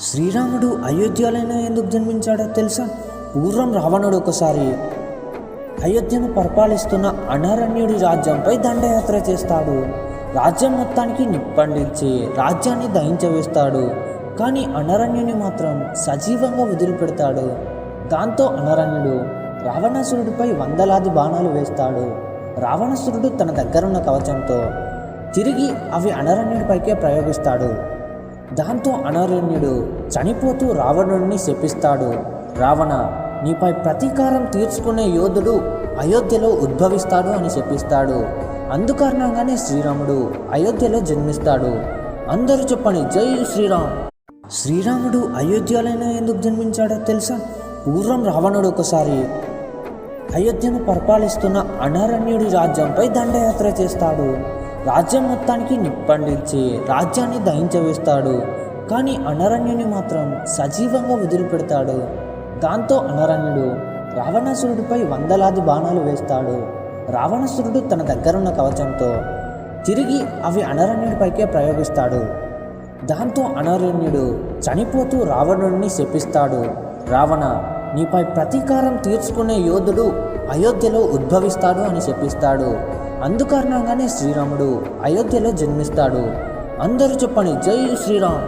శ్రీరాముడు అయోధ్యలోనే ఎందుకు జన్మించాడో తెలుసా? పూర్వం రావణుడు ఒకసారి అయోధ్యను పరిపాలిస్తున్న అనరణ్యుడి రాజ్యంపై దండయాత్ర చేస్తాడు. రాజ్యం మొత్తానికి నిప్పండించి రాజ్యాన్ని దహించవేస్తాడు. కానీ అనరణ్యుని మాత్రం సజీవంగా వదిలిపెడతాడు. దాంతో అనరణ్యుడు రావణాసురుడిపై వందలాది బాణాలు వేస్తాడు. రావణాసురుడు తన దగ్గరున్న కవచంతో తిరిగి అవి అనరణ్యుడిపైకే ప్రయోగిస్తాడు. దాంతో అనారణ్యుడు చనిపోతూ రావణుడిని శపిస్తాడు. రావణ నీపై ప్రతీకారం తీర్చుకునే యోధుడు అయోధ్యలో ఉద్భవిస్తాడు అని శపిస్తాడు. అందుకారణంగానే శ్రీరాముడు అయోధ్యలో జన్మిస్తాడు. అందరూ చెప్పని జై శ్రీరామ్. శ్రీరాముడు అయోధ్యలోనే ఎందుకు జన్మించాడో తెలుసా? పూర్వం రావణుడు ఒకసారి అయోధ్యను పరిపాలిస్తున్న అనారణ్యుడి రాజ్యంపై దండయాత్ర చేస్తాడు. రాజ్యం మొత్తానికి నిప్పండించి రాజ్యాన్ని దహించవేస్తాడు. కానీ అనరణ్యుని మాత్రం సజీవంగా వదిలిపెడతాడు. దాంతో అనరణ్యుడు రావణాసురుడిపై వందలాది బాణాలు వేస్తాడు. రావణాసురుడు తన దగ్గరున్న కవచంతో తిరిగి అవి అనరణ్యుడిపైకే ప్రయోగిస్తాడు. దాంతో అనరణ్యుడు చనిపోతూ రావణుడిని శపిస్తాడు. రావణ నీపై ప్రతీకారం తీర్చుకునే యోధుడు అయోధ్యలో ఉద్భవిస్తాడు అని శపిస్తాడు. అందుకారణంగానే శ్రీరాముడు అయోధ్యలో జన్మిస్తాడు. అందరూ చెప్పని జై శ్రీరామ్.